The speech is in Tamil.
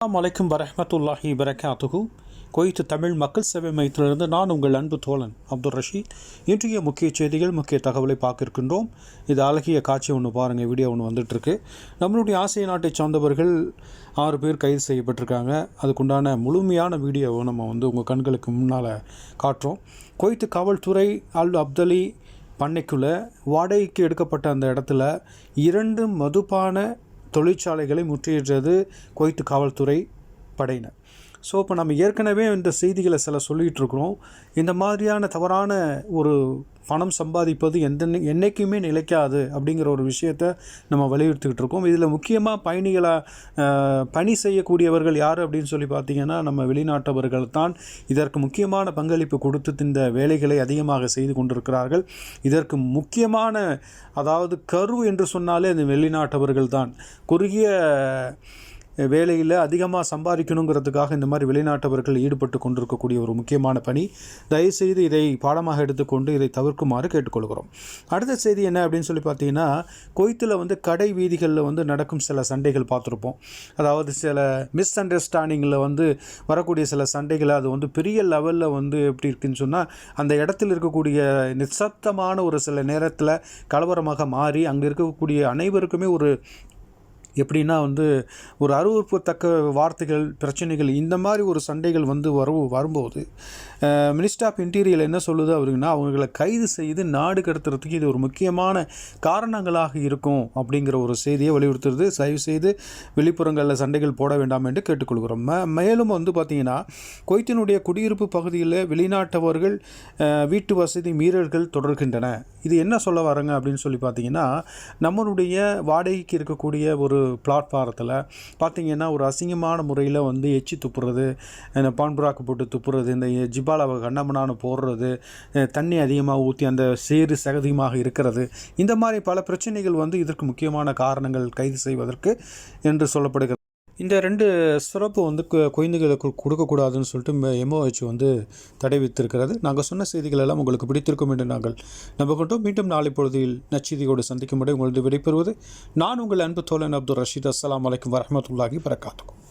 அஸ்லாம் அலைக்கும் வரமத்துல்லாஹி வரகாத்துகு கொய்த்து தமிழ் மக்கள் சேவை மையத்திலிருந்து நான் உங்கள் அன்பு தோழன் அப்துல் ரஷீத். இன்றைய முக்கிய செய்திகள் முக்கிய தகவலை பார்க்கிருக்கின்றோம். இது அழகிய காட்சி ஒன்று பாருங்கள் வீடியோ ஒன்று வந்துட்டுருக்கு நம்மளுடைய ஆசிய நாட்டை சார்ந்தவர்கள் ஆறு பேர் கைது செய்யப்பட்டிருக்காங்க. அதுக்குண்டான முழுமையான வீடியோவை நம்ம வந்து உங்கள் கண்களுக்கு முன்னால் காட்டுறோம். குவைத்து காவல்துறை அல் அப்தலி பண்ணைக்குள்ளே வாடகைக்கு எடுக்கப்பட்ட அந்த இடத்துல இரண்டு மதுபான தொழிற்சாலைகளை முற்றியிடுறது குவைத்து காவல்துறை படையினர். ஸோ இப்போ நம்ம ஏற்கனவே இந்த செய்திகளை சில சொல்லிகிட்டு இருக்கிறோம். இந்த மாதிரியான தவறான ஒரு பணம் சம்பாதிப்பது எந்த என்றைக்குமே நிலைக்காது அப்படிங்கிற ஒரு விஷயத்தை நம்ம வலியுறுத்திக்கிட்டு இருக்கோம். இதில் முக்கியமாக பயணிகளை பணி செய்யக்கூடியவர்கள் யார் அப்படின்னு சொல்லி பார்த்தீங்கன்னா நம்ம வெளிநாட்டவர்கள் தான். இதற்கு முக்கியமான பங்களிப்பு கொடுத்து இந்த வேலைகளை அதிகமாக செய்து கொண்டிருக்கிறார்கள். இதற்கு முக்கியமான அதாவது கரு என்று சொன்னாலே அது வெளிநாட்டவர்கள் தான். குறுகிய வேலையில் அதிகமாக சம்பாதிக்கணுங்கிறதுக்காக இந்த மாதிரி வெளிநாட்டவர்கள் ஈடுபட்டு கொண்டிருக்கக்கூடிய ஒரு முக்கியமான பணி. தயவுசெய்து இதை பாடமாக எடுத்துக்கொண்டு இதை தவிர்க்குமாறு கேட்டுக்கொள்கிறோம். அடுத்த செய்தி என்ன அப்படின்னு சொல்லி பார்த்தீங்கன்னா கொய்த்தில் வந்து கடை வீதிகளில் வந்து நடக்கும் சில சண்டைகள் பார்த்துருப்போம். அதாவது சில மிஸ் அண்டர்ஸ்டாண்டிங்கில் வந்து வரக்கூடிய சில சண்டைகளை அது வந்து பெரிய லெவலில் வந்து எப்படி இருக்குன்னு சொன்னால் அந்த இடத்துல இருக்கக்கூடிய நிசப்தமான ஒரு சில நேரத்தில் கலவரமாக மாறி அங்கே இருக்கக்கூடிய அனைவருக்குமே ஒரு எப்படின்னா வந்து ஒரு அருவறுப்பத்தக்க வார்த்தைகள் பிரச்சனைகள் இந்த மாதிரி ஒரு சண்டைகள் வந்து வரும் வரும்போது மினிஸ்டர் ஆஃப் இன்டீரியர் என்ன சொல்லுது அவருங்கன்னா அவங்களை கைது செய்து நாடு கடத்துறதுக்கு இது ஒரு முக்கியமான காரணங்களாக இருக்கும் அப்படிங்கிற ஒரு செய்தியை வலியுறுத்துறது. தயவு செய்து வெளிப்புறங்களில் சண்டைகள் போட வேண்டாம் என்று கேட்டுக்கொள்கிறோம். ம மேலும் வந்து பார்த்திங்கன்னா கொய்த்தினுடைய குடியிருப்பு பகுதியில் வெளிநாட்டவர்கள் வீட்டு வசதி மீறல்கள் தொடர்கின்றன. இது என்ன சொல்ல வரங்க அப்படின்னு சொல்லி பார்த்தீங்கன்னா நம்மளுடைய வாடகைக்கு இருக்கக்கூடிய ஒரு பிளாட்ஃபாரத்தில் பார்த்திங்கன்னா ஒரு அசிங்கமான முறையில் வந்து எச்சி துப்புறது இந்த பான்புராக்கு போட்டு துப்புறது இந்த ஜிபாலாவை கண்ணமனானு போடுறது தண்ணி அதிகமாக ஊற்றி அந்த சேறு சகதியமாக இருக்கிறது. இந்த மாதிரி பல பிரச்சனைகள் வந்து இதற்கு முக்கியமான காரணங்கள் கைது செய்வதற்கு என்று சொல்லப்படுகிறது. இந்த ரெண்டு சிறப்பு வந்து கு- குழந்தைகளுக்கு கொடுக்கக்கூடாதுன்னு சொல்லிட்டு எம்ஓஹெச் வந்து தடை வித்திருக்கிறது நாங்கள் சொன்ன செய்திகள் எல்லாம் உங்களுக்கு பிடித்திருக்கும் என்று நாங்கள் நம்புகின்றோம். மீண்டும் நாளை பொழுதில் நச்செய்தியோடு சந்திக்கும் முறை உங்களது விடைபெறுவது நான் உங்கள் அன்பு தோழன் அப்துல் ரஷீத். அஸ்லாம் அலைக்கும் வரமத்துல்லாஹி வரகாத்துக்கும்